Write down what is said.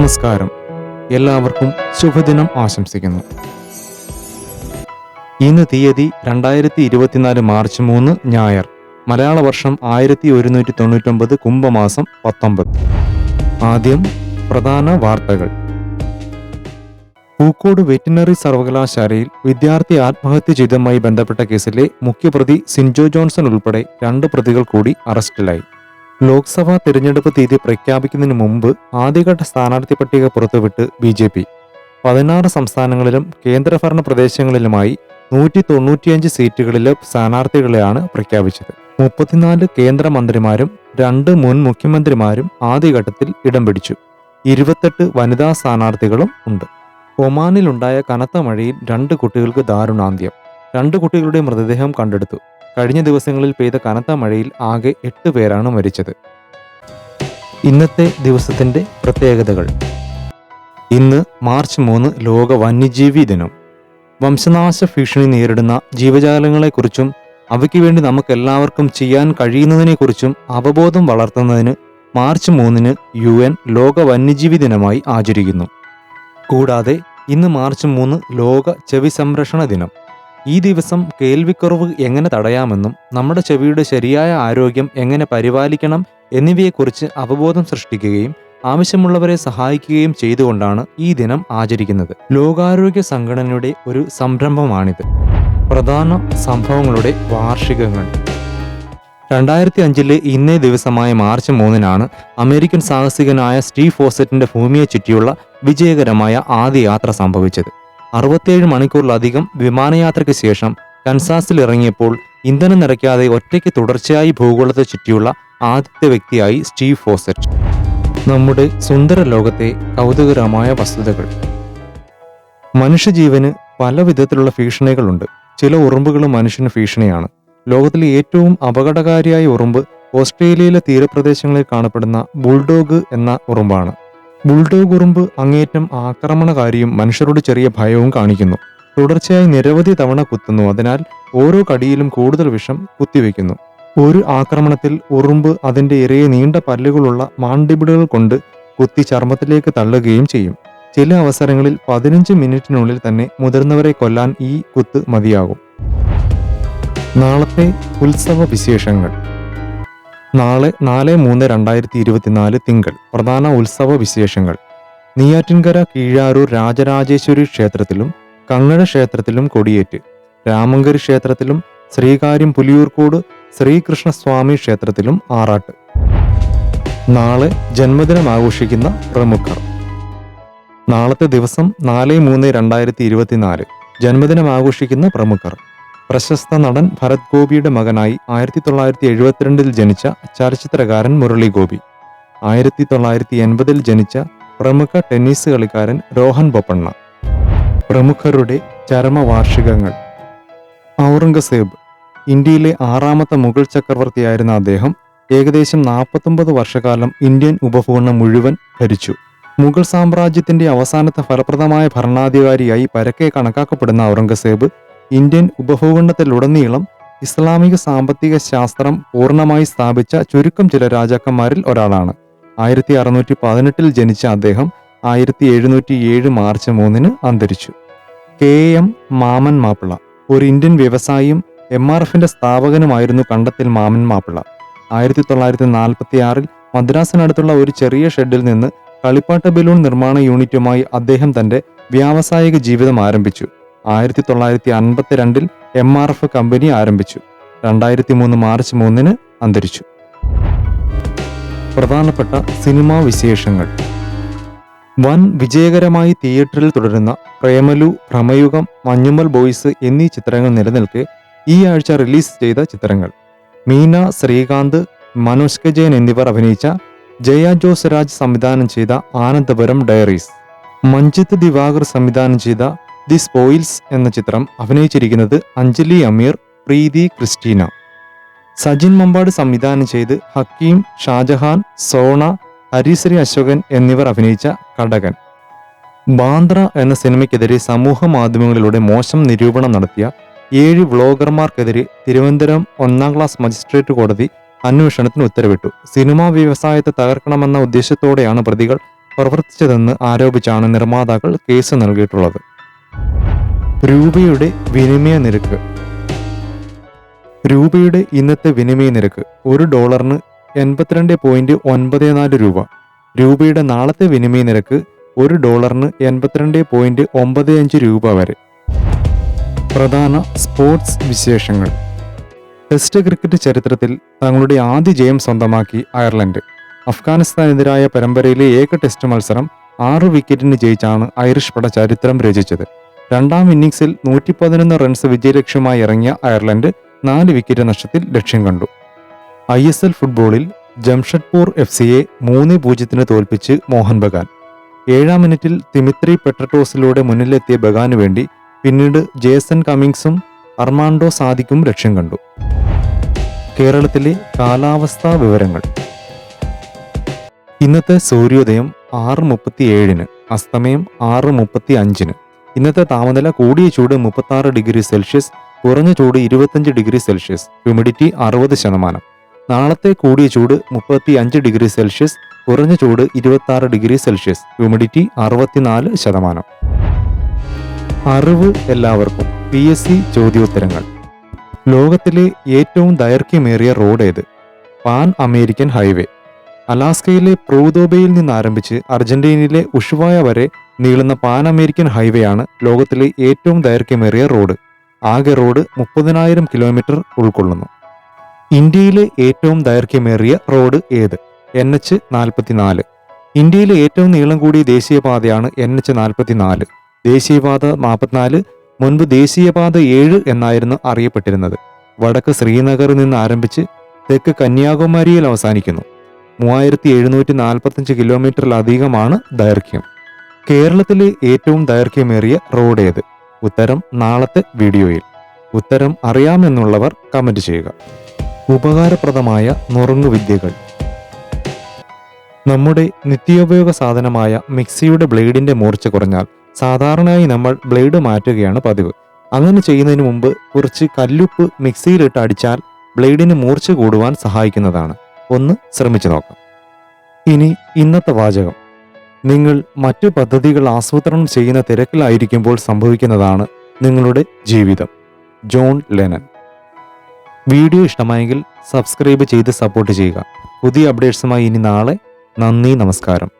നമസ്കാരം. എല്ലാവർക്കും ശുഭദിനം ആശംസിക്കുന്നു. ഇന്ന് തീയതി രണ്ടായിരത്തി ഇരുപത്തിനാല് മാർച്ച് മൂന്ന് ഞായർ മലയാള വർഷം ആയിരത്തി ഒരുന്നൂറ്റി തൊണ്ണൂറ്റൊമ്പത് കുംഭമാസം പത്തൊമ്പത്. ആദ്യം പ്രധാന വാർത്തകൾ. പൂക്കോട് വെറ്റിനറി സർവകലാശാലയിൽ വിദ്യാർത്ഥി ആത്മഹത്യ ചെയ്തതുമായി ബന്ധപ്പെട്ട കേസിലെ മുഖ്യപ്രതി സിൻജോ ജോൺസൺ ഉൾപ്പെടെ രണ്ട് പ്രതികൾ കൂടി അറസ്റ്റിലായി. ലോക്സഭാ തിരഞ്ഞെടുപ്പ് തീയതി പ്രഖ്യാപിക്കുന്നതിന് മുമ്പ് ആദ്യഘട്ട സ്ഥാനാർത്ഥി പട്ടിക പുറത്തുവിട്ട് ബി ജെ പി. പതിനാറ് സംസ്ഥാനങ്ങളിലും കേന്ദ്രഭരണ പ്രദേശങ്ങളിലുമായി നൂറ്റി തൊണ്ണൂറ്റിയഞ്ച് സീറ്റുകളിലെ സ്ഥാനാർത്ഥികളെയാണ് പ്രഖ്യാപിച്ചത്. മുപ്പത്തിനാല് കേന്ദ്രമന്ത്രിമാരും രണ്ട് മുൻ മുഖ്യമന്ത്രിമാരും ആദ്യഘട്ടത്തിൽ ഇടം പിടിച്ചു. ഇരുപത്തെട്ട് വനിതാ സ്ഥാനാർത്ഥികളും ഉണ്ട്. ഒമാനിലുണ്ടായ കനത്ത മഴയിൽ രണ്ട് കുട്ടികൾക്ക് ദാരുണാന്ത്യം. രണ്ട് കുട്ടികളുടെ മൃതദേഹം കണ്ടെടുത്തു. കഴിഞ്ഞ ദിവസങ്ങളിൽ പെയ്ത കനത്ത മഴയിൽ ആകെ എട്ട് പേരാണ് മരിച്ചത്. ഇന്നത്തെ ദിവസത്തിന്റെ പ്രത്യേകതകൾ. ഇന്ന് മാർച്ച് മൂന്ന് ലോക വന്യജീവി ദിനം. വംശനാശ ഭീഷണി നേരിടുന്ന ജീവജാലങ്ങളെക്കുറിച്ചും അവയ്ക്ക് വേണ്ടി നമുക്കെല്ലാവർക്കും ചെയ്യാൻ കഴിയുന്നതിനെക്കുറിച്ചും അവബോധം വളർത്തുന്നതിന് മാർച്ച് മൂന്നിന് യു എൻ ലോക വന്യജീവി ദിനമായി ആചരിക്കുന്നു. കൂടാതെ ഇന്ന് മാർച്ച് മൂന്ന് ലോക ചെവി സംരക്ഷണ ദിനം. ഈ ദിവസം കേൾവിക്കുറവ് എങ്ങനെ തടയാമെന്നും നമ്മുടെ ചെവിയുടെ ശരിയായ ആരോഗ്യം എങ്ങനെ പരിപാലിക്കണം എന്നിവയെക്കുറിച്ച് അവബോധം സൃഷ്ടിക്കുകയും ആവശ്യമുള്ളവരെ സഹായിക്കുകയും ചെയ്തുകൊണ്ടാണ് ഈ ദിനം ആചരിക്കുന്നത്. ലോകാരോഗ്യ സംഘടനയുടെ ഒരു സംരംഭമാണിത്. പ്രധാന സംഭവങ്ങളുടെ വാർഷികങ്ങൾ. രണ്ടായിരത്തി അഞ്ചിലെ ഇന്നേ ദിവസമായ മാർച്ച് മൂന്നിനാണ് അമേരിക്കൻ സാഹസികനായ സ്റ്റീവ് ഫോസറ്റിന്റെ ഭൂമിയെ ചുറ്റിയുള്ള വിജയകരമായ ആദ്യ യാത്ര സംഭവിച്ചത്. അറുപത്തിയേഴ് മണിക്കൂറിലധികം വിമാനയാത്രയ്ക്ക് ശേഷം കൻസാസിൽ ഇറങ്ങിയപ്പോൾ ഇന്ധനം നിറയ്ക്കാതെ ഒറ്റയ്ക്ക് തുടർച്ചയായി ഭൂഗോളത്തെ ചുറ്റിയുള്ള ആദ്യത്തെ വ്യക്തിയായി സ്റ്റീവ് ഫോസറ്റ്. നമ്മുടെ സുന്ദര ലോകത്തെ കൗതുകരമായ വസ്തുതകൾ. മനുഷ്യജീവന് പല വിധത്തിലുള്ള ഭീഷണികളുണ്ട്. ചില ഉറുമ്പുകൾ മനുഷ്യന് ഭീഷണിയാണ്. ലോകത്തിലെ ഏറ്റവും അപകടകാരിയായ ഉറുമ്പ് ഓസ്ട്രേലിയയിലെ തീരപ്രദേശങ്ങളിൽ കാണപ്പെടുന്ന ബുൾഡോഗ് എന്ന ഉറുമ്പാണ്. ബുൾഡോഗ് ഉറുമ്പ് അങ്ങേറ്റം ആക്രമണകാരിയും മനുഷ്യരോട് ചെറിയ ഭയവും കാണിക്കുന്നു. തുടർച്ചയായി നിരവധി തവണ കുത്തുന്നു. അതിനാൽ ഓരോ കടിയിലും കൂടുതൽ വിഷം കുത്തിവെക്കുന്നു. ഒരു ആക്രമണത്തിൽ ഉറുമ്പ് അതിന്റെ ഇരയെ നീണ്ട പല്ലുകളുള്ള മാണ്ടിബിടുകൾ കൊണ്ട് കുത്തി ചർമ്മത്തിലേക്ക് തള്ളുകയും ചെയ്യും. ചില അവസരങ്ങളിൽ പതിനഞ്ച് മിനിറ്റിനുള്ളിൽ തന്നെ മുതിർന്നവരെ കൊല്ലാൻ ഈ കുത്ത് മതിയാകും. നാളത്തെ ഉത്സവ വിശേഷങ്ങൾ നാളെ നാല് മൂന്ന് രണ്ടായിരത്തി ഇരുപത്തിനാല് തിങ്കൾ പ്രധാന ഉത്സവ വിശേഷങ്ങൾ. നെയ്യാറ്റിൻകര കീഴാരൂർ രാജരാജേശ്വരി ക്ഷേത്രത്തിലും കങ്ങഴ ക്ഷേത്രത്തിലും കൊടിയേറ്റ്. രാമങ്കരി ക്ഷേത്രത്തിലും ശ്രീകാര്യം പുലിയൂർക്കോട് ശ്രീകൃഷ്ണസ്വാമി ക്ഷേത്രത്തിലും ആറാട്ട്. നാളെ ജന്മദിനം ആഘോഷിക്കുന്ന പ്രമുഖർ. നാളത്തെ ദിവസം നാല് മൂന്ന് രണ്ടായിരത്തി ഇരുപത്തിനാല് ജന്മദിനം ആഘോഷിക്കുന്ന പ്രമുഖർ. പ്രശസ്ത നടൻ ഭരത് ഗോപിയുടെ മകനായി ആയിരത്തി തൊള്ളായിരത്തി എഴുപത്തിരണ്ടിൽ ജനിച്ച ചലച്ചിത്രകാരൻ മുരളി ഗോപി. ആയിരത്തി തൊള്ളായിരത്തി എൺപതിൽ ജനിച്ച പ്രമുഖ ടെന്നീസ് കളിക്കാരൻ രോഹൻ ബൊപ്പണ്ണ. പ്രമുഖരുടെ ചരമവാർഷികങ്ങൾ. ഔറംഗസേബ് ഇന്ത്യയിലെ ആറാമത്തെ മുഗൾ ചക്രവർത്തിയായിരുന്ന അദ്ദേഹം ഏകദേശം നാൽപ്പത്തൊമ്പത് വർഷക്കാലം ഇന്ത്യൻ ഉപഭൂഖണ്ഡം മുഴുവൻ ഭരിച്ചു. മുഗൾ സാമ്രാജ്യത്തിന്റെ അവസാനത്തെ ഫലപ്രദമായ ഭരണാധികാരിയായി പരക്കെ കണക്കാക്കപ്പെടുന്ന ഔറംഗസേബ് ഇന്ത്യൻ ഉപഭൂഖണ്ഡത്തിലുടനീളം ഇസ്ലാമിക സാമ്പത്തിക ശാസ്ത്രം പൂർണമായി സ്ഥാപിച്ച ചുരുക്കം ചില രാജാക്കന്മാരിൽ ഒരാളാണ്. ആയിരത്തി അറുന്നൂറ്റി പതിനെട്ടിൽ ജനിച്ച അദ്ദേഹം ആയിരത്തി എഴുന്നൂറ്റി ഏഴ് മാർച്ച് മൂന്നിന് അന്തരിച്ചു. കെ എം മാമൻ മാപ്പിള ഒരു ഇന്ത്യൻ വ്യവസായിയും എം ആർ എഫിന്റെ സ്ഥാപകനുമായിരുന്നു കണ്ടത്തിൽ മാമൻ മാപ്പിള. ആയിരത്തി തൊള്ളായിരത്തി നാൽപ്പത്തി ആറിൽ മദ്രാസിനടുത്തുള്ള ഒരു ചെറിയ ഷെഡിൽ നിന്ന് കളിപ്പാട്ട ബലൂൺ നിർമ്മാണ യൂണിറ്റുമായി അദ്ദേഹം തന്റെ വ്യാവസായിക ജീവിതം ആരംഭിച്ചു. ആയിരത്തി തൊള്ളായിരത്തി അൻപത്തി രണ്ടിൽ എം ആർ എഫ് കമ്പനി ആരംഭിച്ചു. രണ്ടായിരത്തി മൂന്ന് മാർച്ച് മൂന്നിന് അന്തരിച്ചു. പ്രധാനപ്പെട്ട സിനിമാ വിശേഷങ്ങൾ. വൻ വിജയകരമായി തിയേറ്ററിൽ തുടരുന്ന പ്രേമലു ഭ്രമയുഗം മഞ്ഞുമ്മൽ ബോയ്സ് എന്നീ ചിത്രങ്ങൾ നിലനിൽക്കെ ഈ ആഴ്ച റിലീസ് ചെയ്ത ചിത്രങ്ങൾ. മീന ശ്രീകാന്ത് മനോജ് കെ ജയൻ എന്നിവർ അഭിനയിച്ച ജയ ജോസ് രാജ് സംവിധാനം ചെയ്ത ആനന്ദപുരം ഡയറീസ്. മഞ്ജിത്ത് ദിവാകർ സംവിധാനം ചെയ്ത ദി സ്പോയിൽസ് എന്ന ചിത്രം അഭിനയിച്ചിരിക്കുന്നത് അഞ്ജലി അമീർ പ്രീതി ക്രിസ്റ്റീന. സജിൻ മമ്പാട് സംവിധാനം ചെയ്ത് ഹക്കീം ഷാജഹാൻ സോണ ഹരിശ്രീ അശോകൻ എന്നിവർ അഭിനയിച്ച കടകൻ. ബാന്ദ്ര എന്ന സിനിമയ്ക്കെതിരെ സമൂഹ മാധ്യമങ്ങളിലൂടെ മോശം നിരൂപണം നടത്തിയ ഏഴ് വ്ളോഗർമാർക്കെതിരെ തിരുവനന്തപുരം ഒന്നാം ക്ലാസ് മജിസ്ട്രേറ്റ് കോടതി അന്വേഷണത്തിന് ഉത്തരവിട്ടു. സിനിമാ വ്യവസായത്തെ തകർക്കണമെന്ന ഉദ്ദേശത്തോടെയാണ് പ്രതികൾ പ്രവർത്തിച്ചതെന്ന് ആരോപിച്ചാണ് നിർമ്മാതാക്കൾ കേസ് നൽകിയിട്ടുള്ളത്. രൂപയുടെ വിനിമയ നിരക്ക്. രൂപയുടെ ഇന്നത്തെ വിനിമയ നിരക്ക് ഒരു ഡോളറിന് എൺപത്തിരണ്ട് പോയിന്റ് ഒൻപത് നാല് രൂപ. രൂപയുടെ നാളത്തെ വിനിമയ നിരക്ക് ഒരു ഡോളറിന് എൺപത്തിരണ്ട് പോയിന്റ് ഒമ്പത് അഞ്ച് രൂപ വരെ. പ്രധാന സ്പോർട്സ് വിശേഷങ്ങൾ. ടെസ്റ്റ് ക്രിക്കറ്റ് ചരിത്രത്തിൽ തങ്ങളുടെ ആദ്യ ജയം സ്വന്തമാക്കി അയർലൻഡ്. അഫ്ഗാനിസ്ഥാനെതിരായ പരമ്പരയിലെ ഏക ടെസ്റ്റ് മത്സരം ആറ് വിക്കറ്റിന് ജയിച്ചാണ് ഐറിഷ് പട ചരിത്രം രചിച്ചത്. രണ്ടാം ഇന്നിംഗ്സിൽ നൂറ്റി പതിനൊന്ന് റൺസ് വിജയലക്ഷ്യമായി ഇറങ്ങിയ അയർലൻഡ് നാല് വിക്കറ്റ് നഷ്ടത്തിൽ ലക്ഷ്യം കണ്ടു. ഐ എസ് എൽ ഫുട്ബോളിൽ ജംഷഡ്പൂർ എഫ് സിയെ മൂന്ന് പൂജ്യത്തിന് തോൽപ്പിച്ച് മോഹൻ ബഗാൻ. ഏഴാം മിനിറ്റിൽ തിമിത്രി പെട്രട്ടോസിലൂടെ മുന്നിലെത്തിയ ബഗാനു വേണ്ടി പിന്നീട് ജേസൺ കമ്മിങ്സും അർമാൻഡോ സാദിക്കും ലക്ഷ്യം കണ്ടു. കേരളത്തിലെ കാലാവസ്ഥാ വിവരങ്ങൾ. ഇന്നത്തെ സൂര്യോദയം ആറ് മുപ്പത്തി ഏഴിന് അസ്തമയം ആറ് മുപ്പത്തി അഞ്ചിന് ഇന്നത്തെ താപനില കൂടിയ ചൂട് മുപ്പത്തി ആറ് ഡിഗ്രി സെൽഷ്യസ് കുറഞ്ഞ ചൂട് ഇരുപത്തഞ്ച് ഡിഗ്രി സെൽഷ്യസ് ഹ്യൂമിഡിറ്റി അറുപത് ശതമാനം. നാളത്തെ കൂടിയ ചൂട് മുപ്പത്തി അഞ്ച് ഡിഗ്രി സെൽഷ്യസ് കുറഞ്ഞ ചൂട് ഇരുപത്തി ഡിഗ്രി സെൽഷ്യസ് ഹ്യൂമിഡിറ്റി അറുപത്തിനാല് ശതമാനം. അറിവ് എല്ലാവർക്കും. പി എസ് സി ചോദ്യോത്തരങ്ങൾ. ലോകത്തിലെ ഏറ്റവും ദൈർഘ്യമേറിയ റോഡ് ഏത് പാൻ അമേരിക്കൻ ഹൈവേ. അലാസ്കയിലെ പ്രൂദോബയിൽ നിന്ന് ആരംഭിച്ച് അർജന്റീനയിലെ ഉഷുവായ വരെ നീളുന്ന പാൻ അമേരിക്കൻ ഹൈവേ ആണ് ലോകത്തിലെ ഏറ്റവും ദൈർഘ്യമേറിയ റോഡ്. ആകെ റോഡ് മുപ്പതിനായിരം കിലോമീറ്റർ ഉൾക്കൊള്ളുന്നു. ഇന്ത്യയിലെ ഏറ്റവും ദൈർഘ്യമേറിയ റോഡ് ഏത്? എൻ എച്ച് നാൽപ്പത്തിനാല് ഇന്ത്യയിലെ ഏറ്റവും നീളം കൂടിയ ദേശീയപാതയാണ് എൻ എച്ച് നാൽപ്പത്തിനാല് ദേശീയപാത നാൽപ്പത്തിനാല് മുൻപ് ദേശീയപാത ഏഴ് എന്നായിരുന്നു അറിയപ്പെട്ടിരുന്നത്. വടക്ക് ശ്രീനഗറിൽ നിന്ന് ആരംഭിച്ച് തെക്ക് കന്യാകുമാരിയിൽ അവസാനിക്കുന്നു. മൂവായിരത്തി എഴുന്നൂറ്റി നാൽപ്പത്തഞ്ച് കിലോമീറ്ററിലധികമാണ് ദൈർഘ്യം. കേരളത്തിലെ ഏറ്റവും ദൈർഘ്യമേറിയ റോഡ് ഏത്? ഉത്തരം നാളത്തെ വീഡിയോയിൽ. ഉത്തരം അറിയാമെന്നുള്ളവർ കമന്റ് ചെയ്യുക. ഉപകാരപ്രദമായ നുറുങ്ങുവിദ്യകൾ നമ്മുടെ നിത്യോപയോഗ സാധനമായ മിക്സിയുടെ ബ്ലേഡിന്റെ മൂർച്ച കുറഞ്ഞാൽ സാധാരണയായി നമ്മൾ ബ്ലേഡ് മാറ്റുകയാണ് പതിവ്. അങ്ങനെ ചെയ്യുന്നതിന് മുമ്പ് കുറച്ച് കല്ലുപ്പ് മിക്സിയിലിട്ട് അടിച്ചാൽ ബ്ലേഡിന് മൂർച്ച കൂടുവാൻ സഹായിക്കുന്നതാണ്. ഒന്ന് ശ്രമിച്ചു നോക്കാം. ഇനി ഇന്നത്തെ വാചകം. നിങ്ങൾ മറ്റു പദ്ധതികൾ ആസൂത്രണം ചെയ്യുന്ന തിരക്കിലായിരിക്കുമ്പോൾ സംഭവിക്കുന്നതാണ് നിങ്ങളുടെ ജീവിതം. John Lennon. വീഡിയോ ഇഷ്ടമായെങ്കിൽ സബ്സ്ക്രൈബ് ചെയ്ത് സപ്പോർട്ട് ചെയ്യുക. പുതിയ അപ്ഡേറ്റ്സുമായി ഇനി നാളെ. നന്ദി നമസ്കാരം.